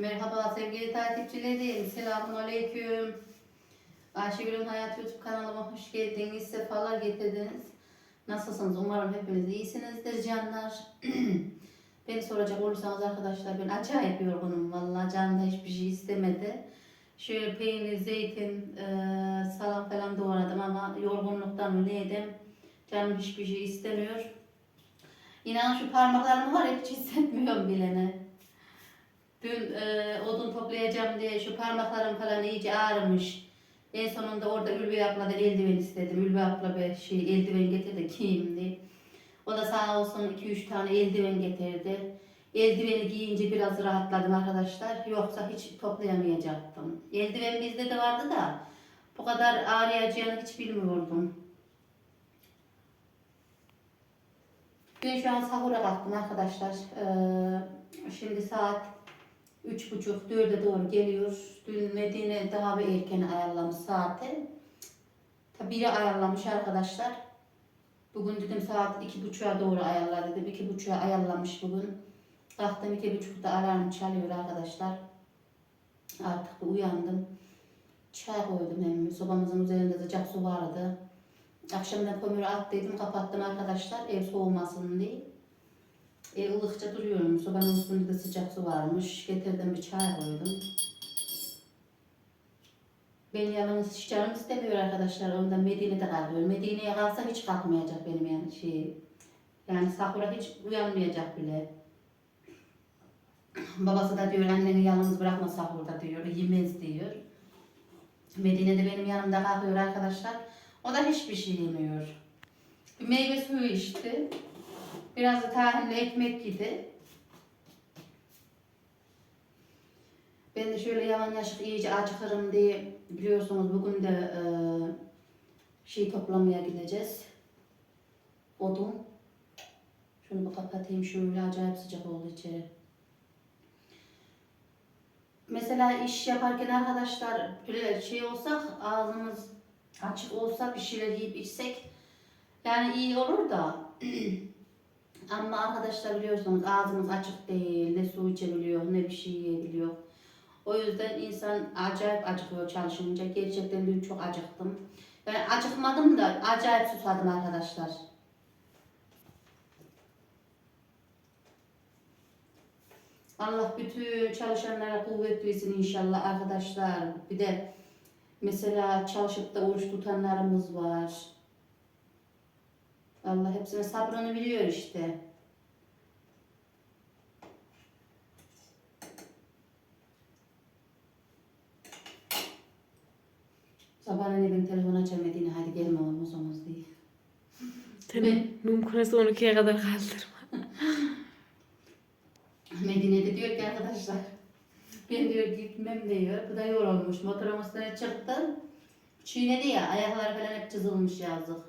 Merhaba sevgili takipçilerim. Selamun Aleyküm. Ayşegül'ün Hayat YouTube kanalıma hoş geldiniz. Sefalar getirdiniz. Nasılsınız? Umarım hepiniz iyisinizdir canlar. Beni soracak olursanız arkadaşlar ben acayip yorgunum. Vallahi canım da hiçbir şey istemedi. Şöyle peynir, zeytin, e, salam falan doğradım ama yorgunluktan mı ne yedim? Canım hiçbir şey istemiyor. İnan şu parmaklarım var hiç hissetmiyorum bilene. Dün e, odun toplayacağım diye şu parmaklarım falan iyice ağrımış. En sonunda orada Ülbe abladan eldiven istedim. Ülbe abla bir şey eldiven getirdi diye. O da sağ olsun 2-3 tane eldiven getirdi. Eldiveni giyince biraz rahatladım arkadaşlar. Yoksa hiç toplayamayacaktım. Eldiven bizde de vardı da bu kadar ağrıyacağını hiç bilmiyordum. Ben şu an sahura kalktım arkadaşlar. Ee, şimdi saat üç buçuk, dörde doğru geliyor. Dün Medine daha bir erken ayarlamış saati. Tabi biri ayarlamış arkadaşlar. Bugün dedim saat iki buçuğa doğru ayarla dedim. İki buçuğa ayarlamış bugün. Kalktım iki buçukta alarm çalıyor arkadaşlar. Artık uyandım. Çay koydum hem sobamızın üzerinde sıcak su vardı. Akşamdan kömürü attıydım kapattım arkadaşlar ev soğumasın diye. E, ılıkça duruyorum. Sobanın üstünde de sıcak su varmış. Getirdim bir çay koydum. Ben yalnız canım istemiyor arkadaşlar. Ondan Medine'de kalıyor. Medine'ye kalsa hiç kalkmayacak benim yani şey. Yani Sakura hiç uyanmayacak bile. Babası da diyor anneni yalnız bırakma Sakura diyor. Yemez diyor. Medine'de benim yanımda kalkıyor arkadaşlar. O da hiçbir şey yemiyor. Meyve suyu içti. Biraz da tahinli ekmek yedi. Ben de şöyle yavan yaşık iyice acıkırım diye biliyorsunuz bugün de e, şey toplamaya gideceğiz. Odun. Şunu bir kapatayım şöyle acayip sıcak oldu içeri. Mesela iş yaparken arkadaşlar böyle şey olsak ağzımız açık olsa bir şeyler yiyip içsek yani iyi olur da ama arkadaşlar biliyorsunuz ağzımız açık değil ne su içebiliyor ne bir şey yiyebiliyor. O yüzden insan acayip acıkıyor çalışınca. Gerçekten dün çok acıktım. Ben acıkmadım da acayip susadım arkadaşlar. Allah bütün çalışanlara kuvvet versin inşallah arkadaşlar. Bir de mesela çalışıp da oruç tutanlarımız var. Allah hepsine sabrını biliyor işte. Sabah anne ben telefon Medine hadi gelme olmaz olmaz diye. Senin mümkünse 12'ye kadar kaldırma. Medine'de diyor ki arkadaşlar ben diyor gitmem diyor. Bu da yorulmuş. Üstüne çıktı. Çiğnedi ya ayakları falan hep çizilmiş yazık.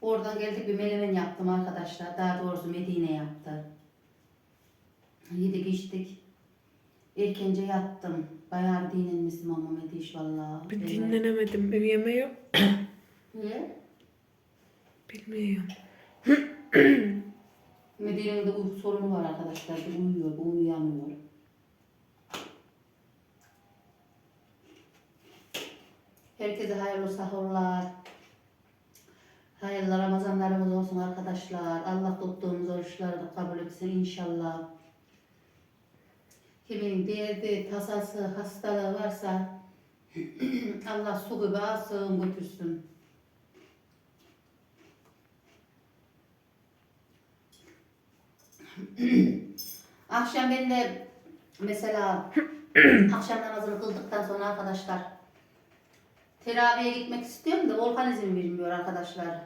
Oradan geldik bir melemen yaptım arkadaşlar. Daha doğrusu Medine yaptı. Yedik içtik. Erkence yattım. Bayağı dinlenmişim ama Mediş valla. Ben dinlenemedim. Uyuyamıyorum. Niye? Bilmiyorum. Medine'nin de uyku sorunu var arkadaşlar. Bir uyuyor, bu uyuyamıyor. Herkese hayırlı sahurlar. Hayırlı Ramazanlarımız olsun arkadaşlar. Allah tuttuğumuz oruçları da kabul etsin inşallah. Kimin derdi, tasası, hastalığı varsa Allah su gibi alsın götürsün. Akşam ben de mesela akşam namazını kıldıktan sonra arkadaşlar teraviye gitmek istiyorum da Volkan izin vermiyor arkadaşlar.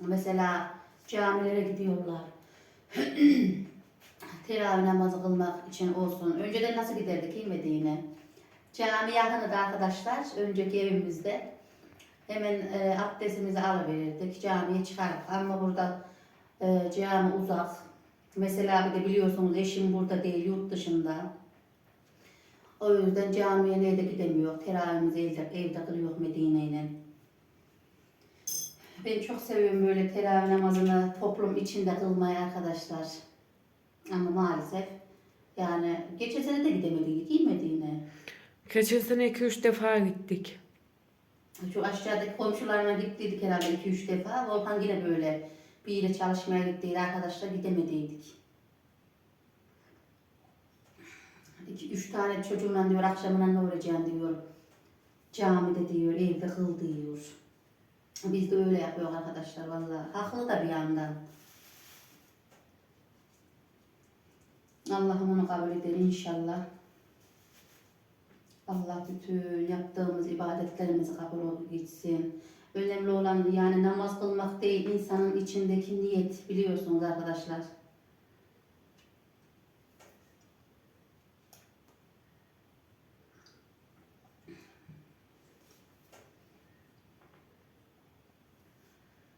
Mesela camilere gidiyorlar. Teravih namazı kılmak için olsun. Önceden nasıl giderdik iyi Medine? Cami yakını da arkadaşlar. Önceki evimizde. Hemen e, abdestimizi alıverirdik. Camiye çıkardık. Ama burada e, cami uzak. Mesela bir de biliyorsunuz eşim burada değil, yurt dışında. O yüzden camiye nerede gidemiyor. Teravihimizi evde, evde kılıyor Medine ile. Ben çok seviyorum böyle teravih namazını toplum içinde kılmayı arkadaşlar. Ama maalesef yani geçen sene de gidemediydik değil Medine? Geçen sene 2-3 defa gittik. Şu aşağıdaki komşularına gittiydik herhalde 2-3 defa. Volkan yine böyle bir ile çalışmaya gittiydi arkadaşlar gidemediydik. İki, üç tane çocuğumla diyor akşamına ne uğrayacağım diyor. Camide diyor, evde kıl diyor. Biz de öyle yapıyoruz arkadaşlar vallahi. Haklı da bir yandan. Allah'ım onu kabul eder inşallah. Allah bütün yaptığımız ibadetlerimizi kabul etsin. Önemli olan yani namaz kılmak değil, insanın içindeki niyet biliyorsunuz arkadaşlar.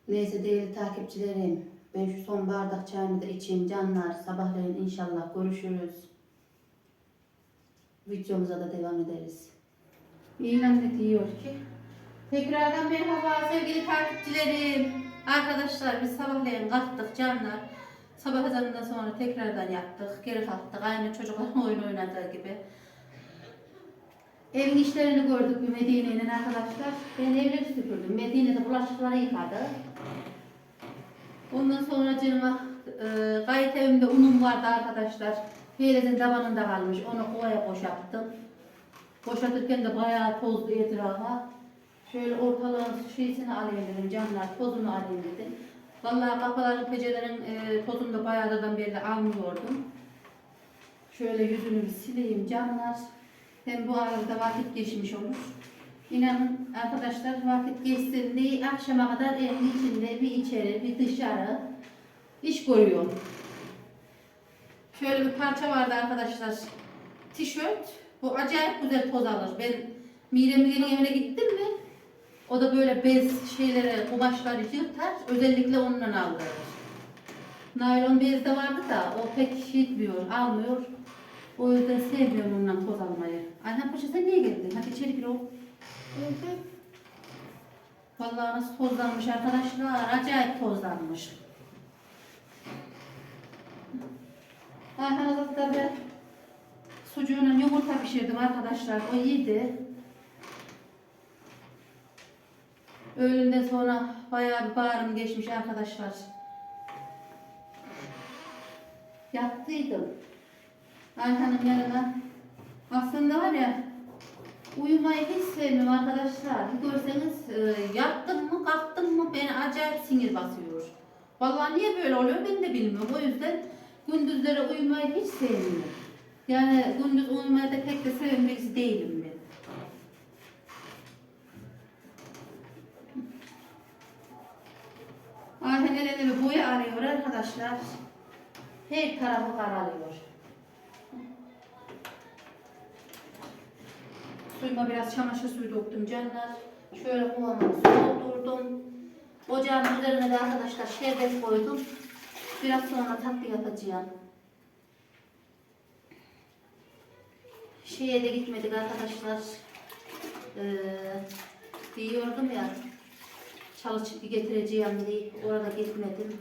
Neyse değerli takipçilerim, ben şu son bardak çayımı da içeyim canlar. Sabahleyin inşallah görüşürüz. Videomuza da devam ederiz. İlan da diyor ki Tekrardan merhaba sevgili takipçilerim. Arkadaşlar biz sabahleyin kalktık canlar. Sabah ezanından sonra tekrardan yattık. Geri kalktık. Aynı çocukların oyun oynadığı gibi. Evin işlerini gördük bir Medine'nin arkadaşlar. Ben evleri süpürdüm. Medine'de bulaşıkları yıkadı. Ondan sonra cırma e, gayet evimde unum vardı arkadaşlar. Heyletin tabanında kalmış. Onu kovaya boşalttım. Boşaltırken de bayağı tozlu etrafa. Şöyle ortalığın şeysini alayım dedim canlar, tozunu alayım dedim. Vallahi kapıların, pecelerin e, tozunu da bayağıdan beri almıyordum. Şöyle yüzünü bir sileyim canlar. Hem bu arada vakit geçmiş olur. İnanın arkadaşlar vakit geçsin diye akşama kadar evin içinde bir içeri bir dışarı iş görüyorum. Şöyle bir parça vardı arkadaşlar. Tişört. Bu acayip güzel toz alır. Ben Mirem'in evine gittim mi? O da böyle bez şeyleri, kumaşları yırtar. Özellikle ondan aldı. Naylon bez de vardı da o pek şey etmiyor, almıyor. O yüzden sevmiyorum ondan toz almayı. Ayhan Paşa sen niye geldin? Hadi içeri gir oğlum. Vallahi nasıl tozlanmış arkadaşlar. Acayip tozlanmış. Ayhan Azat'ta ben sucuğuna yumurta pişirdim arkadaşlar. O yedi. Öğlenden sonra bayağı bir bağrım geçmiş arkadaşlar. Yattıydım. Ayhan'ın yanına. Aslında var ya uyumayı hiç sevmiyorum arkadaşlar. Bir görseniz e, yattım mı kalktım mı beni acayip sinir basıyor. Vallahi niye böyle oluyor ben de bilmiyorum. O yüzden gündüzleri uyumayı hiç sevmiyorum. Yani gündüz uyumayı da pek de seven değilim ben. Ayhan elinde bir boya arıyor arkadaşlar. Her tarafı karalıyor. Suyuma biraz çamaşır suyu döktüm canlar. Şöyle kovama su. Ocağın üzerine de arkadaşlar şerbet koydum. Biraz sonra tatlı yapacağım. Şeye de gitmedik arkadaşlar. Ee, diyordum ya çalı çipi getireceğim diye orada gitmedim.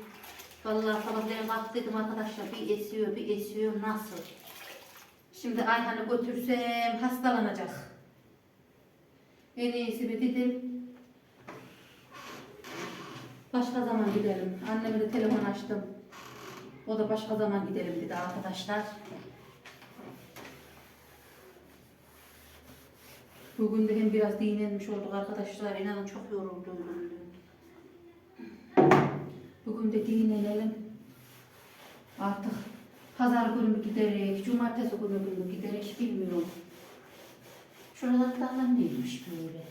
Vallahi sabahleyin kalktıydım arkadaşlar bir esiyor bir esiyor nasıl? Şimdi Ayhan'ı götürsem hastalanacak. En iyisi bir dedim. Başka zaman gidelim. Anneme de telefon açtım. O da başka zaman gidelim dedi arkadaşlar. Bugün de hem biraz dinlenmiş olduk arkadaşlar. İnanın çok yoruldum. Bugün de dinlenelim. Artık pazar günü mü giderek, cumartesi günü mü giderek bilmiyorum. Şuralardan neymiş böyle?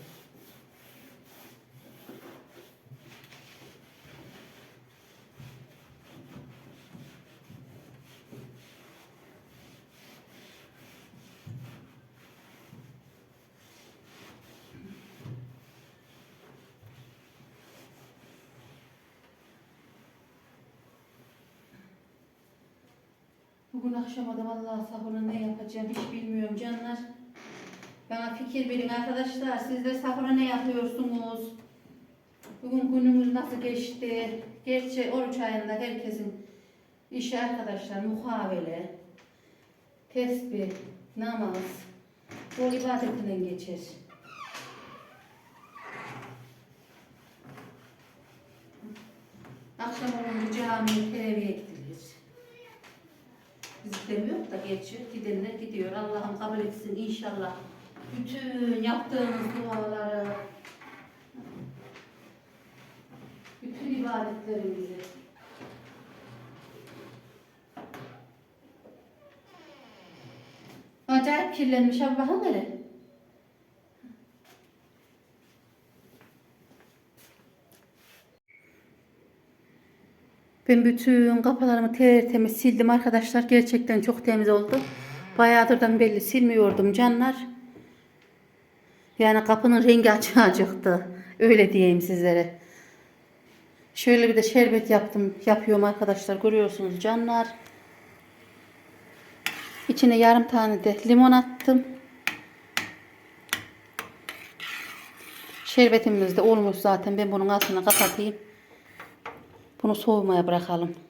Bugün akşama da vallahi sahura ne yapacağım hiç bilmiyorum canlar. Bana fikir verin arkadaşlar. Siz de sahura ne yapıyorsunuz? Bugün günümüz nasıl geçti? Gerçi oruç ayında herkesin işi arkadaşlar muhavele, tesbih, namaz, bol ibadetinden geçer. Akşam olunca camiye teraviye gidilir. Biz gidemiyoruz da geçiyor. Gidenler gidiyor. Allah'ım kabul etsin inşallah. Bütün yaptığımız duaları, bütün ibadetlerimizi. Acayip kirlenmiş abi bakın. Ben bütün kapılarımı tertemiz sildim arkadaşlar. Gerçekten çok temiz oldu. Bayağıdırdan belli silmiyordum canlar. Yani kapının rengi açığa çıktı. Öyle diyeyim sizlere. Şöyle bir de şerbet yaptım. Yapıyorum arkadaşlar. Görüyorsunuz canlar. İçine yarım tane de limon attım. Şerbetimiz de olmuş zaten. Ben bunun altına kapatayım. Bunu soğumaya bırakalım.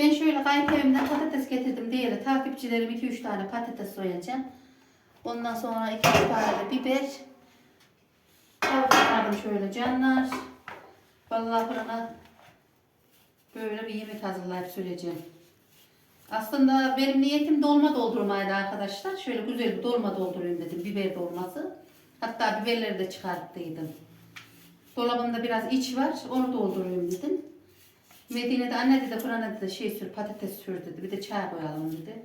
Ben şöyle kayınpevimden patates getirdim diyelim. Takipçilerim 2-3 tane patates soyacağım. Ondan sonra 2 tane de biber. Tavuk çıkardım şöyle canlar. Vallahi fırına böyle bir yemek hazırlayıp süreceğim. Aslında benim niyetim dolma doldurmaydı arkadaşlar. Şöyle güzel bir dolma doldurayım dedim. Biber dolması. Hatta biberleri de çıkarttıydım. Dolabımda biraz iç var. Onu doldurayım dedim. Medine'de anne dedi fırına dedi şey sür patates sür dedi. Bir de çay koyalım dedi.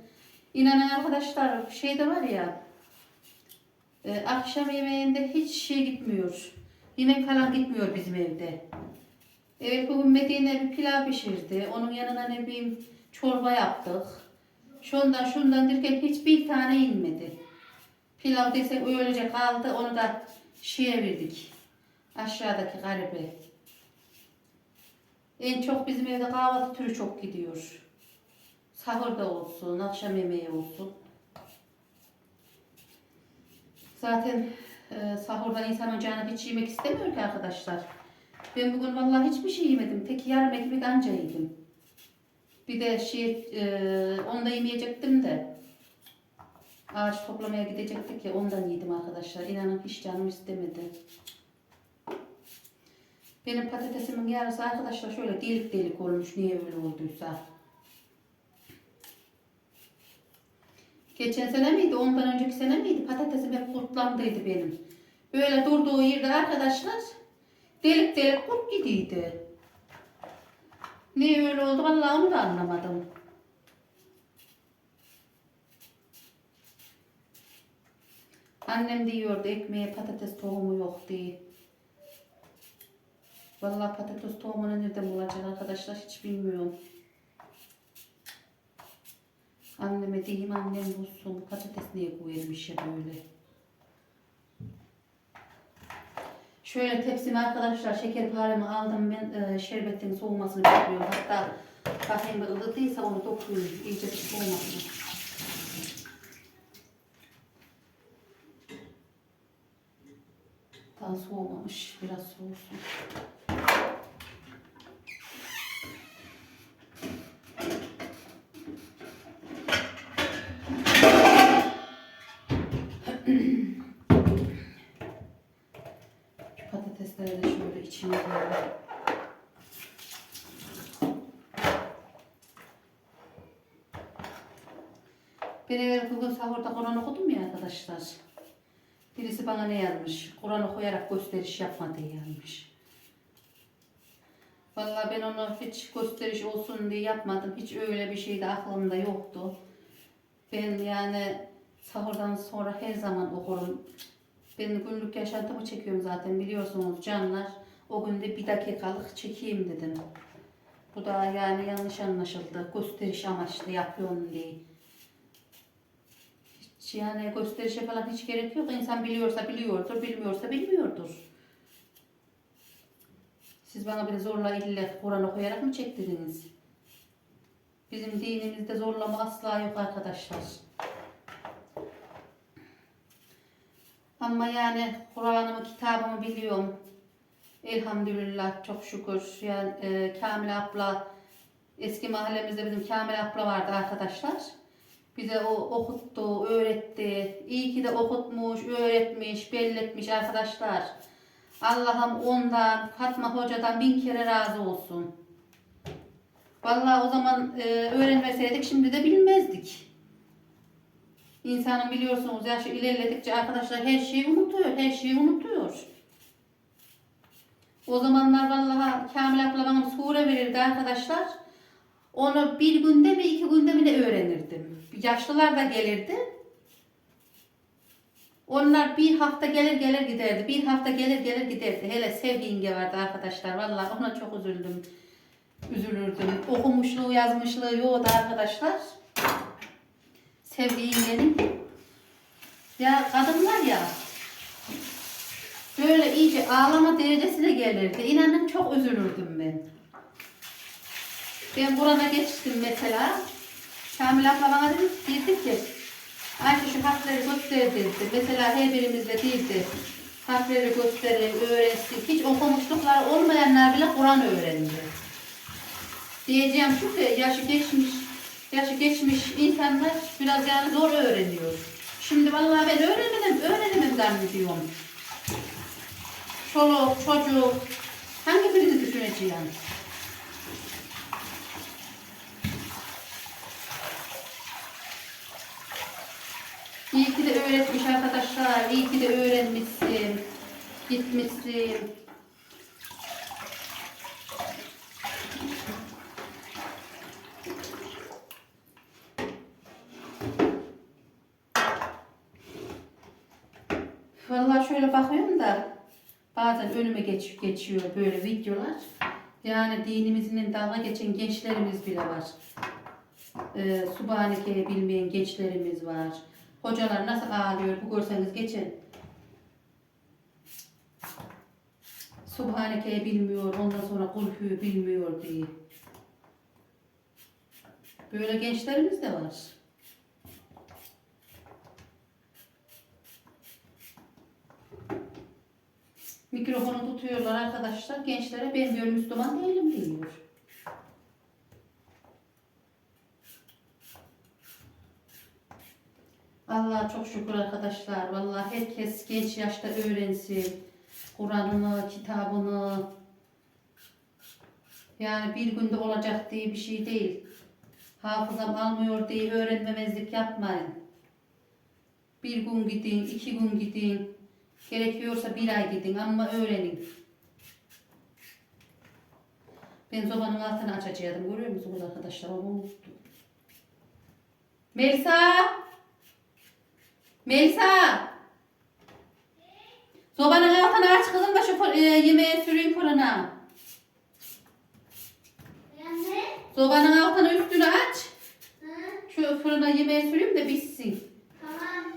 İnanın arkadaşlar şey de var ya e, akşam yemeğinde hiç şey gitmiyor. Yemek falan gitmiyor bizim evde. Evet bugün Medine bir pilav pişirdi. Onun yanına ne bileyim çorba yaptık. Şundan şundan derken hiçbir tane inmedi. Pilav desek öylece kaldı. Onu da şeye verdik. Aşağıdaki garibe. En çok bizim evde kahvaltı türü çok gidiyor. Sahur da olsun, akşam yemeği olsun. Zaten e, sahurda insan canı hiç yemek istemiyor ki arkadaşlar. Ben bugün vallahi hiçbir şey yemedim. Tek yarım ekmek anca yedim. Bir de şey, e, onu da yemeyecektim de. Ağaç toplamaya gidecektik ya ondan yedim arkadaşlar. İnanın hiç canım istemedi. Benim patatesimin yarısı arkadaşlar şöyle delik delik olmuş. Niye öyle olduysa. Geçen sene miydi, ondan önceki sene miydi? Patatesim hep kurtlandıydı benim. Böyle durduğu yerde arkadaşlar delik delik kurt gidiydi. Niye öyle oldu vallahi onu da anlamadım. Annem diyordu ekmeğe patates tohumu yok diye. Vallahi patates tohumunu nereden bulacak arkadaşlar hiç bilmiyorum. Anneme diyeyim annem bulsun patates niye koyulmuş ya böyle. Şöyle tepsime arkadaşlar şekerparemi aldım ben e, şerbetin soğumasını bekliyorum. Hatta bir ılıdıysa onu dokuyayım iyice soğumasını. Daha soğumamış biraz soğusun. İçine koyalım. Ben evvel bugün sahurda Kur'an okudum ya arkadaşlar. Birisi bana ne yazmış? Kur'an okuyarak gösteriş yapma diye yazmış. Vallahi ben onu hiç gösteriş olsun diye yapmadım. Hiç öyle bir şey de aklımda yoktu. Ben yani sahurdan sonra her zaman okurum. Ben günlük yaşantımı çekiyorum zaten biliyorsunuz canlar. O günde bir dakikalık çekeyim dedim. Bu da yani yanlış anlaşıldı. Gösteriş amaçlı yapıyorum diye. Hiç yani gösterişe falan hiç gerek yok. İnsan biliyorsa biliyordur, bilmiyorsa bilmiyordur. Siz bana bir zorla ille Kur'an okuyarak mı çektirdiniz? Bizim dinimizde zorlama asla yok arkadaşlar. Ama yani Kur'an'ımı, kitabımı biliyorum. Elhamdülillah çok şükür. Yani e, Kamil abla, eski mahallemizde bizim Kamil abla vardı arkadaşlar. Bize o okuttu, öğretti. İyi ki de okutmuş, öğretmiş, belletmiş arkadaşlar. Allah'ım ondan, Fatma Hoca'dan bin kere razı olsun. Vallahi o zaman e, öğrenmeseydik şimdi de bilmezdik. İnsanın biliyorsunuz yaşı ilerledikçe arkadaşlar her şeyi unutuyor, her şeyi unutuyor. O zamanlar vallahi Kamil abla bana sure verirdi arkadaşlar. Onu bir günde mi iki günde mi de öğrenirdim. Yaşlılar da gelirdi. Onlar bir hafta gelir gelir giderdi. Bir hafta gelir gelir giderdi. Hele Sevgi vardı arkadaşlar. Vallahi ona çok üzüldüm. Üzülürdüm. Okumuşluğu yazmışlığı yoktu arkadaşlar. Sevgi. Ya kadınlar ya. Böyle iyice ağlama derecesine gelirdi. İnanın çok üzülürdüm ben. Ben burana geçtim mesela. Kamil abla bana dedi, dedi ki Ayşe şu harfleri göster dedi. Mesela her birimiz de değildi. Harfleri gösterin, öğrensin. Hiç okumuşlukları olmayanlar bile Kur'an öğrendi. Diyeceğim şu ki yaşı geçmiş, yaşı geçmiş insanlar biraz yani zor öğreniyor. Şimdi vallahi ben öğrenemem, öğrenemem zannediyorum. Çoluk, çocuk, hangi birini düşüneceğim? İyi ki de öğretmiş arkadaşlar. İyi ki de öğrenmişsin. Gitmişsin. Vallahi şöyle bakıyorum da bazen önüme geç, geçiyor böyle videolar. Yani dinimizin dalga geçen gençlerimiz bile var. Ee, Subhaneke'yi bilmeyen gençlerimiz var. Hocalar nasıl ağlıyor bu görseniz geçin. Subhaneke'yi bilmiyor, ondan sonra kulhü bilmiyor diye. Böyle gençlerimiz de var. Mikrofonu tutuyorlar arkadaşlar. Gençlere ben diyor Müslüman değilim diyor. Allah çok şükür arkadaşlar. Vallahi herkes genç yaşta öğrensin. Kur'an'ını, kitabını. Yani bir günde olacak diye bir şey değil. Hafızam almıyor diye öğrenmemezlik yapmayın. Bir gün gidin, iki gün gidin. Gerekiyorsa bir ay gidin ama öğrenin. Ben sobanın altını açacaktım. Görüyor musunuz arkadaşlar? Onu unuttum. Melisa! Melisa! Sobanın altını aç kızım da şu e, yemeğe süreyim fırına. Sobanın altını üstünü aç. Hı? Şu fırına yemeğe süreyim de pişsin. Tamam.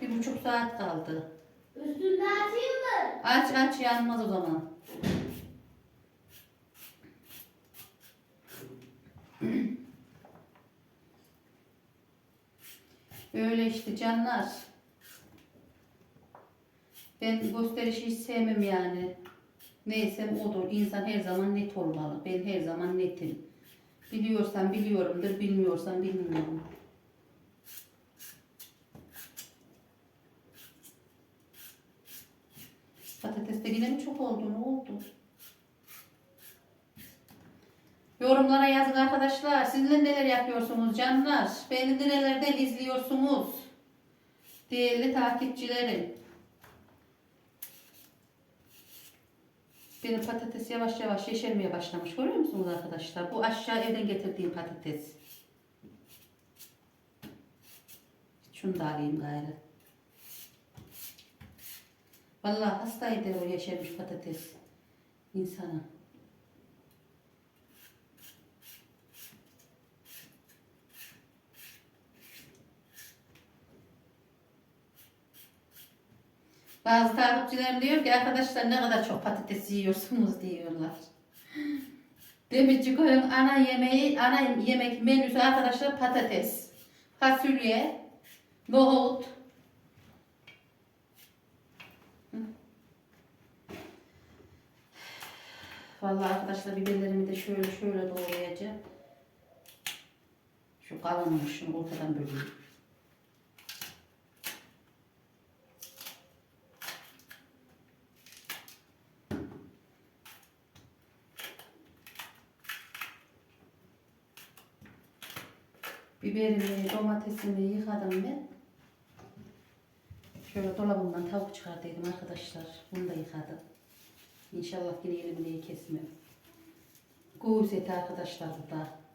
Bir buçuk saat kaldı. Üstünde atayım mı? Aç aç yanmaz o zaman. Öyle işte canlar. Ben gösterişi hiç sevmem yani. Neysem odur. İnsan her zaman net olmalı. Ben her zaman netim. Biliyorsam biliyorumdur, bilmiyorsam bilmiyorum. Patates oldu? Ne oldu? Yorumlara yazın arkadaşlar. Sizler neler yapıyorsunuz canlar? Beni nerelerden izliyorsunuz? Değerli takipçilerim. Benim patates yavaş yavaş yeşermeye başlamış. Görüyor musunuz arkadaşlar? Bu aşağı evden getirdiğim patates. Şunu da alayım gayrı. Vallahi hasta eder o yeşermiş patates insana. Bazı takipçilerim diyor ki arkadaşlar ne kadar çok patates yiyorsunuz diyorlar. Demirci koyun ana yemeği, ana yemek menüsü arkadaşlar patates, fasulye, nohut, Vallahi arkadaşlar biberlerimi de şöyle şöyle doğrayacağım. Şu kalınmış şunu ortadan böleyim. Biberimi, domatesimi yıkadım ben. Şöyle dolabımdan tavuk çıkardıydım arkadaşlar. Bunu da yıkadım. İnşallah yine elimle kesmem. Kuğus eti arkadaşlar da.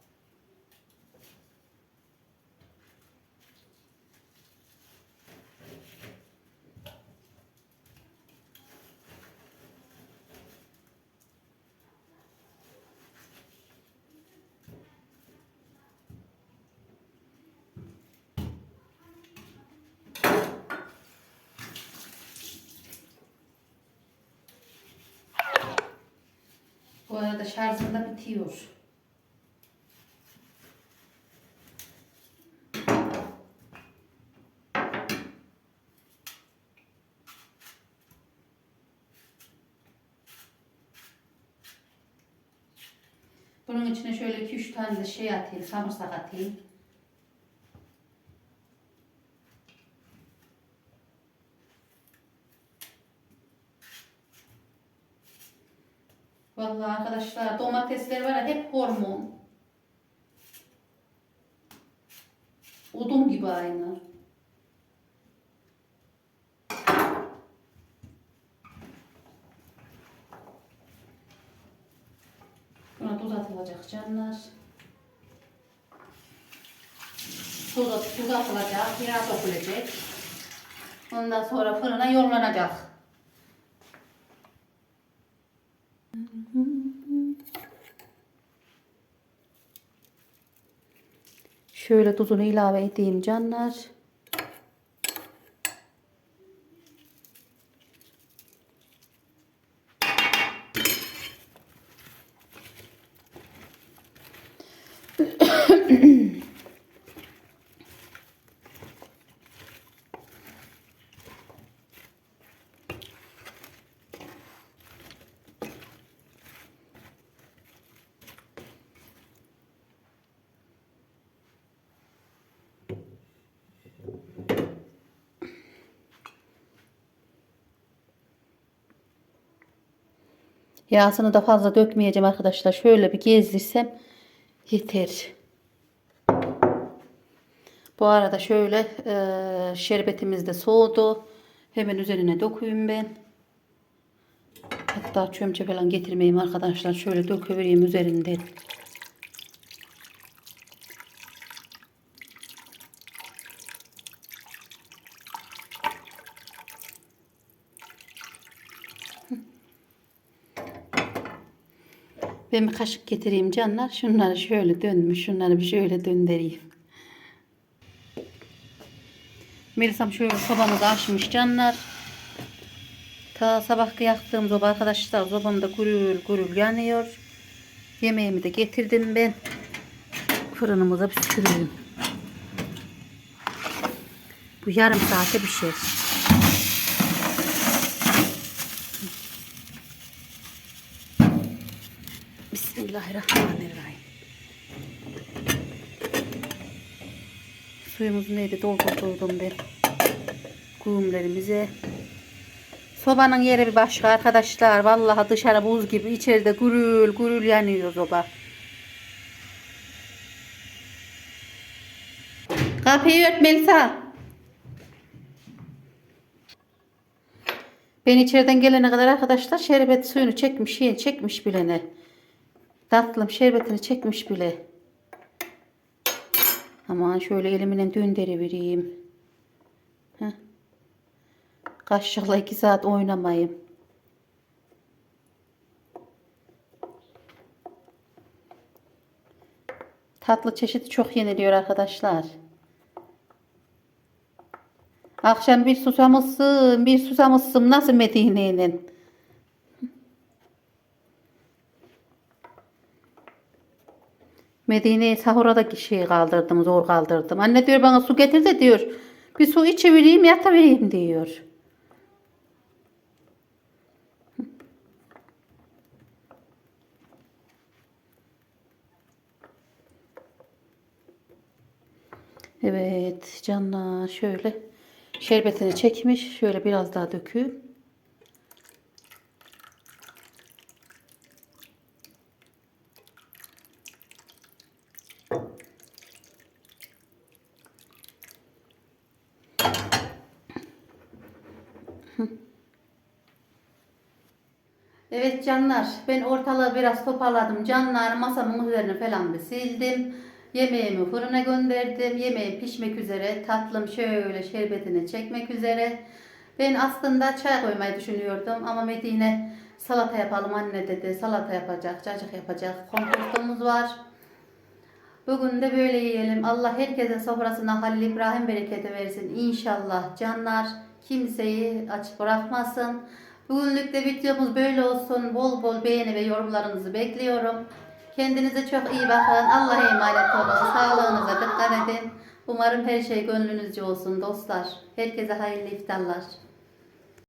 Bu arada şarjım da bitiyor. Bunun içine şöyle 2-3 tane de şey atayım, samırsak atayım. Vallahi arkadaşlar domatesler var ya hep hormon. Odun gibi aynı. Buna tuz atılacak canlar. Tuz, tuz atılacak, yağ dökülecek. Ondan sonra fırına yollanacak. Şöyle tuzunu ilave edeyim canlar. Yağsını da fazla dökmeyeceğim arkadaşlar. Şöyle bir gezdirsem yeter. Bu arada şöyle e, şerbetimiz de soğudu. Hemen üzerine döküyüm ben. Hatta çömçe falan getirmeyeyim arkadaşlar. Şöyle döküvereyim üzerinden. Ben bir kaşık getireyim canlar. Şunları şöyle dönmüş. Şunları bir şöyle döndüreyim. Melisam şöyle sobamızı açmış canlar. Ta sabah yaktığım soba arkadaşlar sobamda gürül gürül yanıyor. Yemeğimi de getirdim ben. Fırınımıza bir süreyim. Bu yarım saate pişer. Bismillahirrahmanirrahim. Suyumuzu neydi doldurdum ben. Güğümlerimize. Sobanın yeri bir başka arkadaşlar. Vallahi dışarı buz gibi içeride gürül gürül yanıyor soba. Kapıyı ört Melisa. Ben içeriden gelene kadar arkadaşlar şerbet suyunu çekmiş, yeni çekmiş bilene. Tatlım şerbetini çekmiş bile. Aman şöyle elimle döndürüvereyim. Heh. Kaşıkla iki saat oynamayayım. Tatlı çeşidi çok yeniliyor arkadaşlar. Akşam bir susamışsın, bir susamışsın. Nasıl Medine'nin? Medine'ye sahura da şey kaldırdım, zor kaldırdım. Anne diyor bana su getir de diyor. Bir su içevereyim, yatavereyim diyor. Evet canlar şöyle şerbetini çekmiş. Şöyle biraz daha döküyorum. Evet canlar ben ortalığı biraz toparladım. Canlar masamın üzerine falan bir sildim. Yemeğimi fırına gönderdim. Yemeği pişmek üzere. Tatlım şöyle şerbetini çekmek üzere. Ben aslında çay koymayı düşünüyordum ama Medine salata yapalım anne dedi. Salata yapacak, cacık yapacak. Kompostomuz var. Bugün de böyle yiyelim. Allah herkesin sofrasına Halil İbrahim bereketi versin. İnşallah canlar kimseyi aç bırakmasın. Bugünlük de videomuz böyle olsun. Bol bol beğeni ve yorumlarınızı bekliyorum. Kendinize çok iyi bakın. Allah'a emanet olun. Sağlığınıza dikkat edin. Umarım her şey gönlünüzce olsun dostlar. Herkese hayırlı iftarlar.